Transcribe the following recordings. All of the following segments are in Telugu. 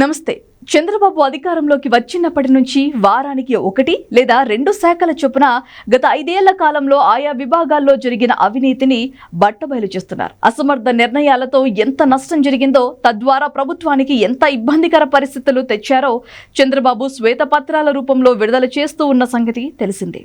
నమస్తే. చంద్రబాబు అధికారంలోకి వచ్చినప్పటి నుంచి వారానికి ఒకటి లేదా రెండు శాఖల చొప్పున గత ఐదేళ్ళ కాలంలో ఆయా విభాగాల్లో జరిగిన అవినీతిని బట్టబయలు చేస్తున్నారు. అసమర్థ నిర్ణయాలతో ఎంత నష్టం జరిగిందో తద్వారా ప్రభుత్వానికి ఎంత ఇబ్బందికర పరిస్థితులు తెచ్చారో చంద్రబాబు శ్వేతపత్రాల రూపంలో విడుదల చేస్తూ ఉన్న సంగతి తెలిసిందే.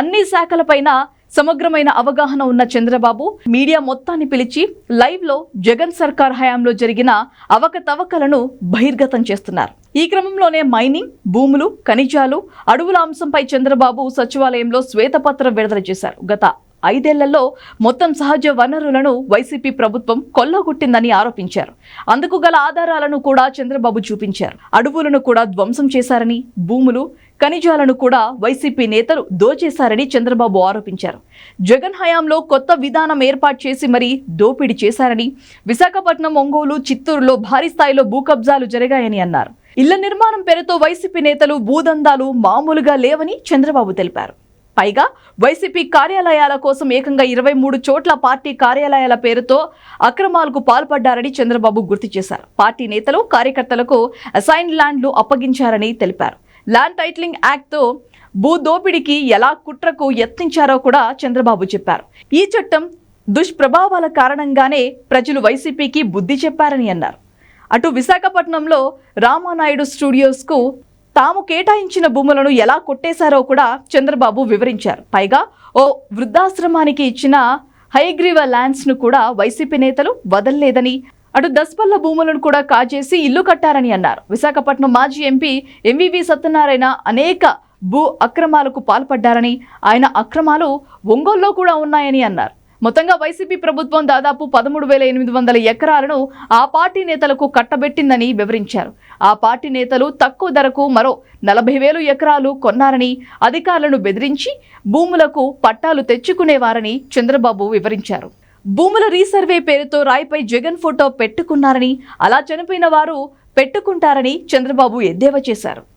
అన్ని శాఖలపైన సమగ్రమైన అవగాహన ఉన్న చంద్రబాబు మీడియా మొత్తాన్ని పిలిచి లైవ్లో జగన్ సర్కార్ హయాంలో జరిగిన అవకతవకలను బహిర్గతం చేస్తున్నారు. ఈ క్రమంలోనే మైనింగ్ భూములు ఖనిజాలు అడవుల అంశంపై చంద్రబాబు సచివాలయంలో శ్వేతపత్రం విడుదల చేశారు. గత ఐదేళ్ళలో మొత్తం సహజ వనరులను వైసీపీ ప్రభుత్వం కొల్లగొట్టిందని ఆరోపించారు. అందుకు గల ఆధారాలను కూడా చంద్రబాబు చూపించారు. అడవులను కూడా ధ్వంసం చేశారని భూములు ఖనిజాలను కూడా వైసీపీ నేతలు దోచేశారని చంద్రబాబు ఆరోపించారు. జగన్ హయాంలో కొత్త విధానం ఏర్పాటు చేసి మరీ దోపిడీ చేశారని విశాఖపట్నం ఒంగోలు చిత్తూరులో భారీ స్థాయిలో భూకబ్జాలు జరిగాయని అన్నారు. ఇళ్ళ నిర్మాణం పేరుతో వైసీపీ నేతలు భూదందాలు మామూలుగా లేవని చంద్రబాబు తెలిపారు. పైగా వైసీపీ కార్యాలయాల కోసం ఏకంగా ఇరవై మూడు చోట్ల పార్టీ కార్యాలయాల పేరుతో అక్రమాలకు పాల్పడ్డారని చంద్రబాబు గుర్తు చేశారు. పార్టీ నేతలు కార్యకర్తలకు అసైన్ ల్యాండ్లు అప్పగించారని తెలిపారు. ల్యాండ్ టైటిలింగ్ యాక్ట్తో భూ దోపిడీకి ఎలా కుట్రకు యత్నించారో కూడా చంద్రబాబు చెప్పారు. ఈ చట్టం దుష్ప్రభావాల కారణంగానే ప్రజలు వైసీపీకి బుద్ధి చెప్పారని అన్నారు. అటు విశాఖపట్నంలో రామానాయుడు స్టూడియోస్కు తాము కేటాయించిన భూములను ఎలా కొట్టేశారో కూడా చంద్రబాబు వివరించారు. పైగా ఓ వృద్ధాశ్రమానికి ఇచ్చిన హైగ్రీవ ల్యాండ్స్ను కూడా వైసీపీ నేతలు వదల్లేదని అటు దస్పల్ల భూములను కూడా కాజేసి ఇల్లు కట్టారని అన్నారు. విశాఖపట్నం మాజీ ఎంపీ ఎంవివి సత్యనారాయణ అనేక భూ అక్రమాలకు పాల్పడ్డారని ఆయన అక్రమాలు ఒంగోల్లో కూడా ఉన్నాయని అన్నారు. మొత్తంగా వైసీపీ ప్రభుత్వం దాదాపు పదమూడు వేల ఎనిమిది వందల ఎకరాలను ఆ పార్టీ నేతలకు కట్టబెట్టిందని వివరించారు. ఆ పార్టీ నేతలు తక్కువ ధరకు మరో నలభై వేలు ఎకరాలు కొన్నారని అధికారులను బెదిరించి భూములకు పట్టాలు తెచ్చుకునేవారని చంద్రబాబు వివరించారు. భూముల రీసర్వే పేరుతో రాయిపై జగన్ ఫోటో పెట్టుకున్నారని అలా చనిపోయిన వారు పెట్టుకుంటారని చంద్రబాబు ఎద్దేవా చేశారు.